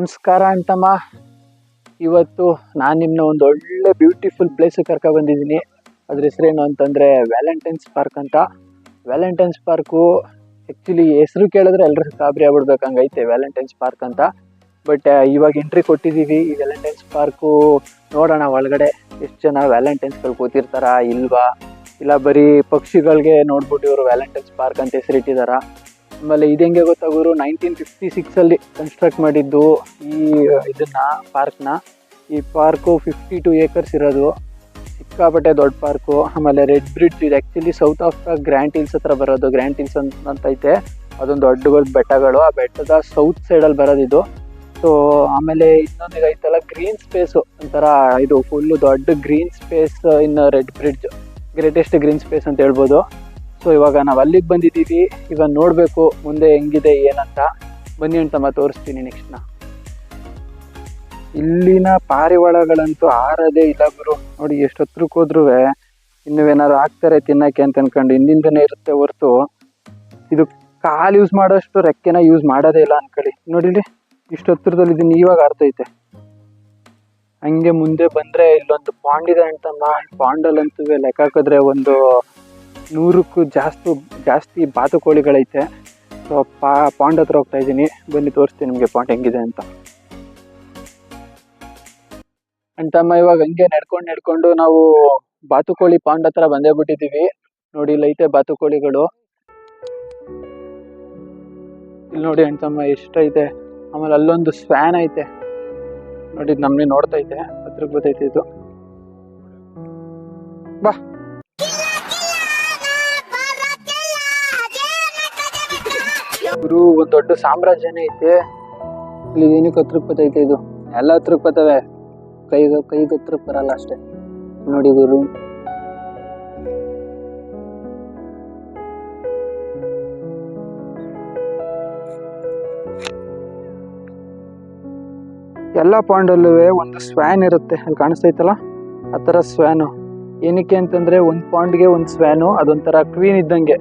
ನಮಸ್ಕಾರ ಅಂತಮ್ಮ. ಇವತ್ತು ನಾನು ನಿಮ್ಮನ್ನ ಒಂದು ಒಳ್ಳೆ ಬ್ಯೂಟಿಫುಲ್ ಪ್ಲೇಸ್ ಕರ್ಕೊ ಬಂದಿದ್ದೀನಿ. ಅದ್ರ ಹೆಸರೇನು ಅಂತಂದರೆ ವ್ಯಾಲೆಂಟೈನ್ಸ್ ಪಾರ್ಕ್ ಅಂತ. ವ್ಯಾಲೆಂಟೈನ್ಸ್ ಪಾರ್ಕು ಆ್ಯಕ್ಚುಲಿ ಹೆಸರು ಕೇಳಿದ್ರೆ ಎಲ್ಲರೂ ಗಾಬರಿ ಆಗ್ಬಿಡ್ಬೇಕು ಹಂಗೈತೆ ವ್ಯಾಲೆಂಟೈನ್ಸ್ ಪಾರ್ಕ್ ಅಂತ. ಬಟ್ ಇವಾಗ ಎಂಟ್ರಿ ಕೊಟ್ಟಿದ್ದೀವಿ. ಈ ವ್ಯಾಲೆಂಟೈನ್ಸ್ ಪಾರ್ಕು ನೋಡೋಣ ಒಳಗಡೆ ಎಷ್ಟು ಜನ ವ್ಯಾಲೆಂಟೈನ್ಸ್ಗಳು ಕೂತಿರ್ತಾರಾ, ಇಲ್ವಾ? ಇಲ್ಲ ಬರೀ ಪಕ್ಷಿಗಳಿಗೆ ನೋಡ್ಬಿಟ್ಟು ಇವರು ವ್ಯಾಲೆಂಟೈನ್ಸ್ ಪಾರ್ಕ್ ಅಂತ ಹೆಸರಿಟ್ಟಿದಾರ? ಆಮೇಲೆ ಇದು ಹೆಂಗೆ ಗೊತ್ತಾಗೋರು ನೈನ್ಟೀನ್ ಫಿಫ್ಟಿ ಸಿಕ್ಸಲ್ಲಿ ಕನ್ಸ್ಟ್ರಕ್ಟ್ ಮಾಡಿದ್ದು ಈ, ಇದನ್ನ ಪಾರ್ಕ್ನ ಈ ಪಾರ್ಕು ಫಿಫ್ಟಿ ಟು ಏಕರ್ಸ್ ಇರೋದು. ಸಿಕ್ಕಾಪಟ್ಟೆ ದೊಡ್ಡ ಪಾರ್ಕು ಆಮೇಲೆ ರೆಡ್ ಬ್ರಿಡ್ಜ್ ಇದು. Actually south of Grand Hills ಹತ್ರ ಬರೋದು. ಗ್ರ್ಯಾಂಡ್ ಹಿಲ್ಸ್ ಅಂತ ಅಂತೈತೆ. ಅದೊಂದು ದೊಡ್ಡ ಬೆಟ್ಟಗಳು. ಆ ಬೆಟ್ಟದ ಸೌತ್ ಸೈಡಲ್ಲಿ ಬರೋದಿದು ಸೊ ಆಮೇಲೆ ಇನ್ನೊಂದು ಐತಲ್ಲ ಗ್ರೀನ್ ಸ್ಪೇಸು ಒಂಥರ ಇದು ಫುಲ್ಲು ದೊಡ್ಡ green space in Redbridge greatest green space ಅಂತ ಹೇಳ್ಬೋದು. ಸೊ ಇವಾಗ ನಾವು ಅಲ್ಲಿಗೆ ಬಂದಿದ್ದೀವಿ. ಇವಾಗ ನೋಡಬೇಕು ಮುಂದೆ ಹೆಂಗಿದೆ, ಏನಂತ. ಬನ್ನಿ ಅಂತಮ್ಮ ತೋರಿಸ್ತೀನಿ ನೆಕ್ಸ್ಟ್ನ ಇಲ್ಲಿನ ಪಾರಿವಾಳಗಳಂತೂ ಆರದೇ ಇಲ್ಲ ಗುರು. ನೋಡಿ ಎಷ್ಟು ಹತ್ರಕ್ಕೆ ಹೋದ್ರೂ ಇನ್ನು ಏನಾದ್ರು ಹಾಕ್ತಾರೆ ತಿನ್ನಕ್ಕೆ ಅಂತ ಅನ್ಕೊಂಡು ಹಿಂದಿಂದನೇ ಇರುತ್ತೆ ಹೊರ್ತು. ಇದು ಕಾಲು ಯೂಸ್ ಮಾಡೋಷ್ಟು ರೆಕ್ಕೆನ ಯೂಸ್ ಮಾಡೋದೇ ಇಲ್ಲ ಅನ್ಕೊಳ್ಳಿ. ನೋಡಿ ಇಲ್ಲಿ ಇಷ್ಟು ಹತ್ರದಲ್ಲಿ ಇದನ್ನ ಇವಾಗ ಆರ್ತೈತೆ ಹಂಗೆ ಮುಂದೆ ಬಂದ್ರೆ ಇಲ್ಲೊಂದು ಪಾಂಡ್ ಇದೆ ಅಂತಮ್ಮ ಪಾಂಡಲ್ಲಂತೂ ಲೆಕ್ಕ ಹಾಕಿದ್ರೆ ಒಂದು ನೂರಕ್ಕೂ ಜಾಸ್ತಿ ಜಾಸ್ತಿ ಬಾತುಕೋಳಿಗಳೈತೆ. ಸೊ ಪಾ, ಪಾಂಡ್ ಹತ್ರ ಹೋಗ್ತಾ ಇದ್ದೀನಿ. ಬನ್ನಿ, ತೋರಿಸ್ತೀನಿ ನಿಮಗೆ ಪಾಂಡ್ ಹೆಂಗಿದೆ ಅಂತ. ಅಂತಮ್ಮ ಇವಾಗ ಹಂಗೆ ನಡ್ಕೊಂಡು ನಡ್ಕೊಂಡು ನಾವು ಬಾತುಕೋಳಿ ಪಾಂಡ್ ಹತ್ರ ಬಂದೇ ಬಿಟ್ಟಿದ್ದೀವಿ ನೋಡಿ ಇಲ್ಲೈತೆ ಬಾತುಕೋಳಿಗಳು. ಇಲ್ಲಿ ನೋಡಿ ಅಂತಮ್ಮ ಎಷ್ಟೈತೆ ಆಮೇಲೆ ಅಲ್ಲೊಂದು ಸ್ವ್ಯಾನ್ ಐತೆ. ನೋಡಿ ನಮ್ಮನೆ ನೋಡ್ತೈತೆ ಹತ್ರಕ್ಕೆ ಬರ್ತೈತೆ ಇದು. ಬಾ. ಗುರು, ಒಂದು ದೊಡ್ಡ ಸಾಮ್ರಾಜ್ಯನೇ ಐತೆ. ಇಲ್ಲಿ ಏನಕ್ಕೆ ಹತ್ರಕ್ಕೆ ಇದು? ಎಲ್ಲ ಹತ್ರಕ್ಕೆ ಬರ್ತವೆ ಕೈಗೆ ಕೈಗೆ ಅಷ್ಟೇ. ನೋಡಿ ಗುರು. ಎಲ್ಲ ಪಾಂಡಲ್ಲೂ ಒಂದು ಸ್ವ್ಯಾನ್ ಇರುತ್ತೆ. ಅಲ್ಲಿ ಕಾಣಿಸ್ತೈತಲ್ಲ ಆ ಥರ ಸ್ವ್ಯಾನು ಏನಕ್ಕೆ ಅಂತಂದ್ರೆ, ಒಂದು ಪಾಂಡ್ಗೆ ಒಂದು ಸ್ವ್ಯಾನು ಅದೊಂಥರ ಕ್ವೀನ್ ಇದ್ದಂಗೆ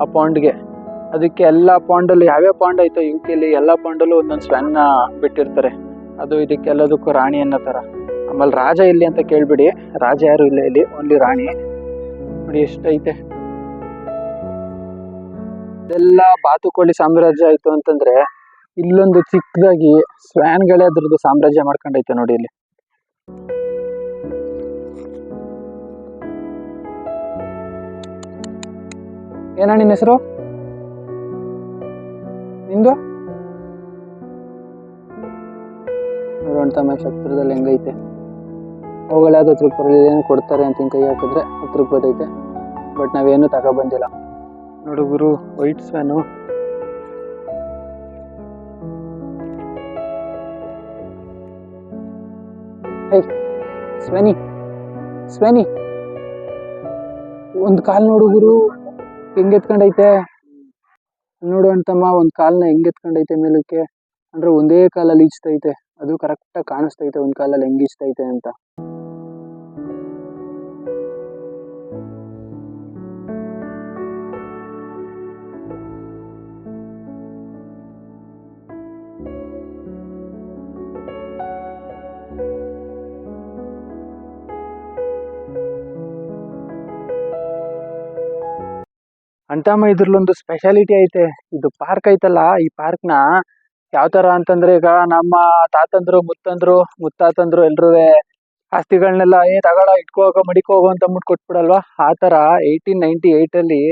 ಆ ಪಾಂಡ್ಗೆ. ಅದಕ್ಕೆ ಎಲ್ಲ ಪಾಂಡಲ್ಲಿ ಯಾವ್ಯಾವ ಪಾಂಡ್ ಐತೋ ಯು ಕೆಲಿ ಎಲ್ಲ ಪಾಂಡಲ್ಲೂ ಒಂದೊಂದು ಸ್ವೆನ್ನ ಬಿಟ್ಟಿರ್ತಾರೆ. ಅದು ಇದಕ್ಕೆಲ್ಲದಕ್ಕೂ ರಾಣಿ ಅನ್ನೋ ಥರ. ಆಮೇಲೆ ರಾಜ ಇಲ್ಲಿ ಅಂತ ಕೇಳ್ಬಿಡಿ. ರಾಜ ಯಾರು ಇಲ್ಲ ಇಲ್ಲಿ ಓನ್ಲಿ ರಾಣಿ. ನೋಡಿ ಎಷ್ಟೈತೆ. ಇದೆಲ್ಲ ಬಾತುಕೋಳಿ ಸಾಮ್ರಾಜ್ಯ ಆಯ್ತು ಅಂತಂದ್ರೆ ಇಲ್ಲೊಂದು ಚಿಕ್ಕದಾಗಿ ಸ್ವ್ಯಾನ್ಗಳೇ ಅದ್ರದ್ದು ಸಾಮ್ರಾಜ್ಯ ಮಾಡ್ಕೊಂಡೈತೆ ನೋಡಿ ಇಲ್ಲಿ. ಏನಣ್ಣ ನಿನ್ನ ಹೆಸರು? ನಿಂದು? ನೋಡೋಣ ಹತ್ರದಲ್ಲಿ ಹೆಂಗೈತೆ. ಅವುಗಳು ಯಾವ್ದು ಹತ್ರಕ್ಕೆ ಬರಲಿಲ್ಲ ಏನು ಕೊಡ್ತಾರೆ ಅಂತ ಕೈ ಹಾಕಿದ್ರೆ ಹತ್ರಕ್ಕೆ ಬರ್ತೈತೆ ಬಟ್ ನಾವೇನು ತಗೊಬಂದಿಲ್ಲ. ನೋಡು ಗುರು, ವೈಟ್ ಹೇ, ಸ್ವೆನಿ ಸ್ವೆನಿ. ಒಂದು ಕಾಲು ನೋಡು ಗುರು, ಹೆಂಗ್ ಎತ್ಕೊಂಡೈತೆ? ನೋಡು ಅಂತಮ್ಮ ಒಂದು ಕಾಲನ್ನ ಹೆಂಗ್ ಎತ್ಕೊಂಡೈತೆ ಮೇಲಕ್ಕೆ? ಅಂದ್ರೆ ಒಂದೇ ಕಾಲಲ್ಲಿ ಈಜ್ತೈತೆ. ಅದು ಕರೆಕ್ಟಾಗಿ ಕಾಣಿಸ್ತೈತೆ, ಒಂದು ಕಾಲಲ್ಲಿ ಹೆಂಗ್ ಈಜ್ತೈತೆ ಅಂತ. ಅಂತಮ್ಮ ಇದ್ರಲ್ಲೊಂದು ಸ್ಪೆಷಾಲಿಟಿ ಐತೆ. ಇದು ಪಾರ್ಕ್ ಐತಲ್ಲ, ಈ ಪಾರ್ಕ್ನ ಯಾವ ಥರ ಅಂತಂದ್ರೆ ಈಗ ನಮ್ಮ ತಾತಂದ್ರು, ಮುತ್ತಂದ್ರು, ಮುತ್ತಾತಂದ್ರು ಎಲ್ರೂ ಆಸ್ತಿಗಳನ್ನೆಲ್ಲ ಏ ತಗೊಳ ಇಟ್ಕೋಗ, ಮಡಿಕೋಗೋ ಅಂತ ಅಂದ್ಬಿಟ್ಟು ಕೊಟ್ಬಿಡಲ್ವಾ? ಆ ಥರ ಏಯ್ಟೀನ್ ನೈಂಟಿ ಏಯ್ಟಲ್ಲಿ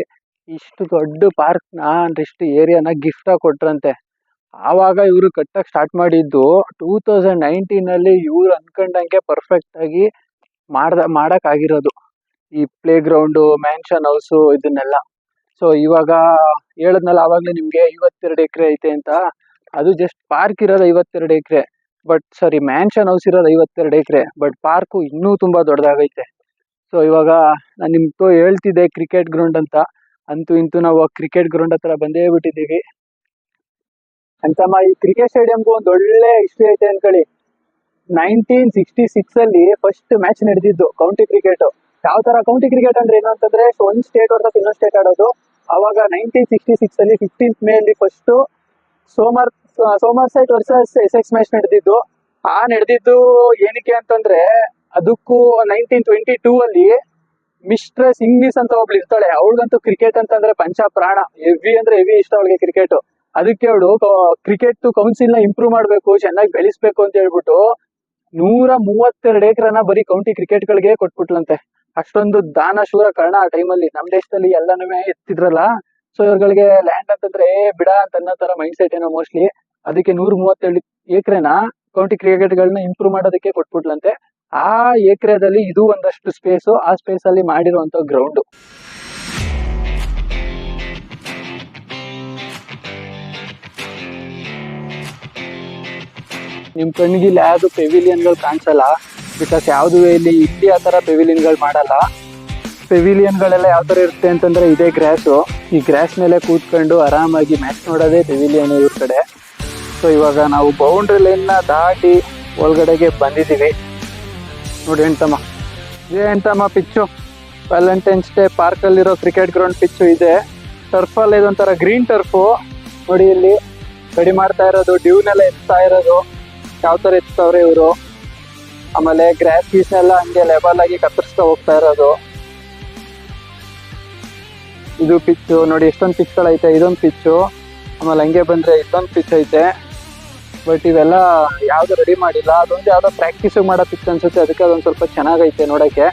ಇಷ್ಟು ದೊಡ್ಡ ಪಾರ್ಕ್ನ ಅಂದ್ರೆ ಇಷ್ಟು ಏರಿಯಾನ ಗಿಫ್ಟಾಗಿ ಕೊಟ್ರಂತೆ. ಆವಾಗ ಇವರು ಕಟ್ಟಕ್ಕೆ ಸ್ಟಾರ್ಟ್ ಮಾಡಿದ್ದು ಟೂ ತೌಸಂಡ್ ನೈನ್ಟೀನಲ್ಲಿ ಇವ್ರು ಅನ್ಕೊಂಡಂಗೆ ಪರ್ಫೆಕ್ಟಾಗಿ ಮಾಡ್ದ ಮಾಡೋಕ್ಕಾಗಿರೋದು ಈ ಪ್ಲೇ ಗ್ರೌಂಡು ಮ್ಯಾನ್ಷನ್ ಹೌಸು ಇದನ್ನೆಲ್ಲ. ಸೊ ಇವಾಗ ಹೇಳದ್ನಲ್ಲ ಆವಾಗಲೇ ನಿಮಗೆ ಐವತ್ತೆರಡು ಎಕರೆ ಐತೆ ಅಂತ. ಅದು ಜಸ್ಟ್ ಪಾರ್ಕ್ ಇರೋದು ಐವತ್ತೆರಡು ಎಕರೆ. ಬಟ್ ಸಾರಿ ಮ್ಯಾನ್ಷನ್ ಹೌಸ್ ಇರೋದು ಐವತ್ತೆರಡು ಎಕರೆ. ಬಟ್ ಪಾರ್ಕು ಇನ್ನೂ ತುಂಬ ದೊಡ್ಡದಾಗೈತೆ. ಸೊ ಇವಾಗ ನಾನು ನಿಮ್ಗೆ ಹೇಳ್ತಿದ್ದೆ ಕ್ರಿಕೆಟ್ ಗ್ರೌಂಡ್ ಅಂತ. ಅಂತೂ ಇಂತೂ ನಾವು ಕ್ರಿಕೆಟ್ ಗ್ರೌಂಡ್ ಹತ್ರ ಬಂದೇ ಬಿಟ್ಟಿದ್ದೀವಿ. ಅಂತಮ್ಮ, ಈ ಕ್ರಿಕೆಟ್ ಸ್ಟೇಡಿಯಂಗೂ ಒಂದು ಒಳ್ಳೆ ಹಿಸ್ಟ್ರಿ ಐತೆ ಅನ್ಕೊಳ್ಳಿ. ನೈನ್ಟೀನ್ ಸಿಕ್ಸ್ಟಿ ಸಿಕ್ಸ್ ಅಲ್ಲಿ ಫಸ್ಟ್ ಮ್ಯಾಚ್ ನಡೆದಿದ್ದು ಕೌಂಟಿ ಕ್ರಿಕೆಟ್ ಯಾವ ತರ ಕೌಂಟಿ ಕ್ರಿಕೆಟ್ ಅಂದ್ರೆ ಏನು ಅಂತಂದ್ರೆ, ಒಂದ್ ಸ್ಟೇಟ್ ಹೊಡೆದ ಇನ್ನೊಂದು ಸ್ಟೇಟ್ ಆಡೋದು. ಅವಾಗ ನೈನ್ಟೀನ್ ಸಿಕ್ಸ್ಟಿ ಸಿಕ್ಸ್ ಅಲ್ಲಿ ಫಿಫ್ಟೀನ್ತ್ ಮೇ ಅಲ್ಲಿ first Somer Somerset versus Essex match ನಡೆದಿದ್ದು. ಆ ನಡೆದಿದ್ದು ಏನಕ್ಕೆ ಅಂತಂದ್ರೆ ಅದಕ್ಕೂ ನೈನ್ಟೀನ್ ಟ್ವೆಂಟಿ ಟೂ ಅಲ್ಲಿ ಮಿಸ್ಟ್ರೆಸ್ ಇಂಗ್ಲಿಸ್ ಅಂತ ಒಬ್ಳು ಇರ್ತಾಳೆ. ಅವಳಿಗಂತೂ ಕ್ರಿಕೆಟ್ ಅಂತಂದ್ರೆ ಪಂಚ ಪ್ರಾಣ. ಹೆವಿ ಅಂದ್ರೆ ಹೆವಿ ಇಷ್ಟ ಅವಳಿಗೆ ಕ್ರಿಕೆಟ್ ಅದಕ್ಕೆ ಅವಳು ಕ್ರಿಕೆಟ್ ಕೌನ್ಸಿಲ್ನ ಇಂಪ್ರೂವ್ ಮಾಡ್ಬೇಕು, ಚೆನ್ನಾಗಿ ಬೆಳೆಸ್ಬೇಕು ಅಂತ ಹೇಳ್ಬಿಟ್ಟು ನೂರ ಮೂವತ್ತೆರಡು ಎಕರೆನ ಬರೀ ಕೌಂಟಿ ಕ್ರಿಕೆಟ್ ಗಳಿಗೆ ಕೊಟ್ಬಿಟ್ಲಂತೆ. ಅಷ್ಟೊಂದು ದಾನ ಶೂರ ಕರ್ಣ ಆ ಟೈಮಲ್ಲಿ ನಮ್ ದೇಶದಲ್ಲಿ ಎಲ್ಲಾನು ಎತ್ತಿದ್ರಲ್ಲ. ಸೊ ಇವ್ರಗಳಿಗೆ ಲ್ಯಾಂಡ್ ಅಂತಂದ್ರೆ ಏ, ಬಿಡ ಅಂತ ಅನ್ನೋ ತರ ಮೈಂಡ್ ಸೆಟ್ ಏನೋ ಮೋಸ್ಟ್ಲಿ ಅದಕ್ಕೆ ನೂರ ಮೂವತ್ತೇಳು ಎಕರೆನ ಕೌಂಟಿ ಕ್ರಿಕೆಟ್ ಗಳನ್ನ ಇಂಪ್ರೂವ್ ಮಾಡೋದಕ್ಕೆ ಕೊಟ್ಬಿಟ್ಲಂತೆ. ಆ ಎಕರೆದಲ್ಲಿ ಇದು ಒಂದಷ್ಟು ಸ್ಪೇಸ್ ಆ ಸ್ಪೇಸ್ ಅಲ್ಲಿ ಮಾಡಿರುವಂತ ಗ್ರೌಂಡ್ ನಿಮ್ ಕಣ್ಣಿಗೆ ಇಲ್ಲಿ ಯಾವ್ದು ಪೆವಿಲಿಯನ್ಗಳು ಕಾಣಿಸಲ್ಲ. ಬಿಕಾಸ್ ಯಾವುದು ಇಲ್ಲಿ ಇಲ್ಲಿ ಆ ತರ ಪೆವಿಲಿಯನ್ಗಳು ಮಾಡಲ್ಲ. ಪೆವಿಲಿಯನ್ ಗಳೆಲ್ಲ ಯಾವ ಥರ ಇರುತ್ತೆ ಅಂತಂದ್ರೆ ಇದೇ ಗ್ರಾಸು ಈ ಗ್ರಾಸ್ ಮೇಲೆ ಕೂತ್ಕೊಂಡು ಆರಾಮಾಗಿ ಮ್ಯಾಚ್ ನೋಡೋದೇ ಪೆವಿಲಿಯನ್ ಇವ್ರ ಕಡೆ. ಸೊ ಇವಾಗ ನಾವು ಬೌಂಡ್ರಿ ಲೈನ್ನ ದಾಟಿ ಒಳಗಡೆಗೆ ಬಂದಿದ್ದೀವಿ. ನೋಡಿ ಎಂತಮ್ಮ. ಇದೇ ಎಂತಮ್ಮ ಪಿಚ್ಚು? ವ್ಯಾಲೆಂಟೈನ್ಸ್ ಡೇ ಪಾರ್ಕ್ ಅಲ್ಲಿರೋ ಕ್ರಿಕೆಟ್ ಗ್ರೌಂಡ್ ಪಿಚ್ಚು ಇದೆ. ಟರ್ಫ್ ಅಲ್ಲಿ ಇದೊಂಥರ ಗ್ರೀನ್ ಟರ್ಫು ನೋಡಿ ಇಲ್ಲಿ ಕಡಿಮೆ ಮಾಡ್ತಾ ಇರೋದು ಡ್ಯೂನೆಲ್ಲ ಎತ್ತಾ ಇರೋದು. ಯಾವ ಥರ ಎತ್ತವ್ರೆ ಇವರು? ಆಮೇಲೆ ಗ್ರಾಸ್ ಪೀಸ್ ಎಲ್ಲ ಹಂಗೆ ಲೆವೆಲ್ ಆಗಿ ಕತ್ತರಿಸ್ತಾ ಹೋಗ್ತಾ ಇರೋದು. ಇದು ಪಿಚ್ಚು ನೋಡಿ ಎಷ್ಟೊಂದು ಪಿಚ್ಗಳೈತೆ ಇದೊಂದು ಪಿಚ್ಚು ಆಮೇಲೆ ಹಂಗೆ ಬಂದ್ರೆ ಇದೊಂದು ಪಿಚ್ ಐತೆ. ಬಟ್ ಇವೆಲ್ಲ ಯಾವ್ದು ರೆಡಿ ಮಾಡಿಲ್ಲ. ಅದೊಂದು ಯಾವುದೋ ಪ್ರಾಕ್ಟೀಸ್ ಮಾಡೋ ಪಿಚ್ ಅನ್ಸುತ್ತೆ. ಅದಕ್ಕೆ ಅದೊಂದು ಸ್ವಲ್ಪ ಚೆನ್ನಾಗೈತೆ ನೋಡಕ್ಕೆ.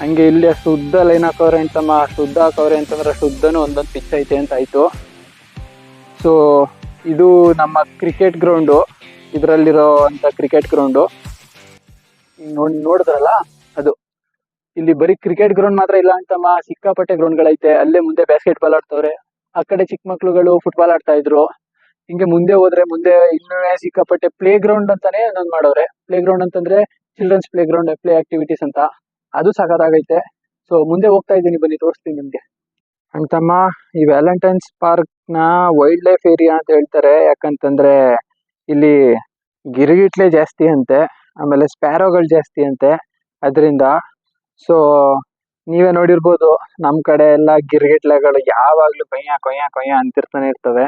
ಹಂಗೆ ಇಲ್ಲಿ ಅಷ್ಟು ಉದ್ದ ಲೈನ್ ಹಾಕೋರೆ ಅಂತಮ್ಮ ಅಷ್ಟು ಉದ್ದ ಹಾಕೋರೆ ಅಂತಂದ್ರೆ ಅಷ್ಟು ಒಂದೊಂದು ಪಿಚ್ ಐತೆ ಅಂತ ಆಯ್ತು. ಸೊ ಇದು ನಮ್ಮ ಕ್ರಿಕೆಟ್ ಗ್ರೌಂಡು ಇದರಲ್ಲಿರೋ ಅಂತ ಕ್ರಿಕೆಟ್ ಗ್ರೌಂಡು ನೋಡಿ ನೋಡಿದ್ರಲ್ಲ, ಅದು. ಇಲ್ಲಿ ಬರೀ ಕ್ರಿಕೆಟ್ ಗ್ರೌಂಡ್ ಮಾತ್ರ ಇಲ್ಲ ಅಂತಮ್ಮ ಸಿಕ್ಕಾಪಟ್ಟೆ ಗ್ರೌಂಡ್ಗಳೈತೆ ಅಲ್ಲೇ ಮುಂದೆ ಬ್ಯಾಸ್ಕೆಟ್ ಬಾಲ್ ಆಡ್ತವ್ರೆ. ಆ ಕಡೆ ಚಿಕ್ಕ ಮಕ್ಳುಗಳು ಫುಟ್ಬಾಲ್ ಆಡ್ತಾ ಇದ್ರು. ಹಿಂಗೆ ಮುಂದೆ ಹೋದ್ರೆ ಮುಂದೆ ಇನ್ನೂ ಸಿಕ್ಕಾಪಟ್ಟೆ ಪ್ಲೇ ಗ್ರೌಂಡ್ ಅಂತಾನೆ ನಾನು ಮಾಡೋರೆ ಪ್ಲೇ ಗ್ರೌಂಡ್ ಅಂತಂದ್ರೆ children's play ground play activities ಅಂತ. ಅದು ಸಖತ್ತಾಗೈತೆ. ಸೊ ಮುಂದೆ ಹೋಗ್ತಾ ಇದ್ದೀನಿ ಬನ್ನಿ, ತೋರಿಸ್ತೀನಿ ನಿಮ್ಗೆ. ಅಂತಮ್ಮ ಈ ವ್ಯಾಲೆಂಟೈನ್ಸ್ ಪಾರ್ಕ್ನ ವೈಲ್ಡ್ ಲೈಫ್ ಏರಿಯಾ ಅಂತ ಹೇಳ್ತಾರೆ. ಯಾಕಂತಂದ್ರೆ ಇಲ್ಲಿ ಗಿರಿಗಿಟ್ಲೆ ಜಾಸ್ತಿ ಅಂತೆ. ಆಮೇಲೆ ಸ್ಪ್ಯಾರೋಗಳು ಜಾಸ್ತಿ ಅಂತೆ. ಅದರಿಂದ ಸೊ ನೀವೇ ನೋಡಿರ್ಬೋದು ನಮ್ ಕಡೆ ಎಲ್ಲ ಗಿರ್ಗಿಟ್ಲೆಗಳು ಯಾವಾಗ್ಲೂ ಕೊಯ್ಯ ಕೊಯ್ಯ ಕೊಯ್ಯ ಅಂತಿರ್ತಾನೆ ಇರ್ತವೆ.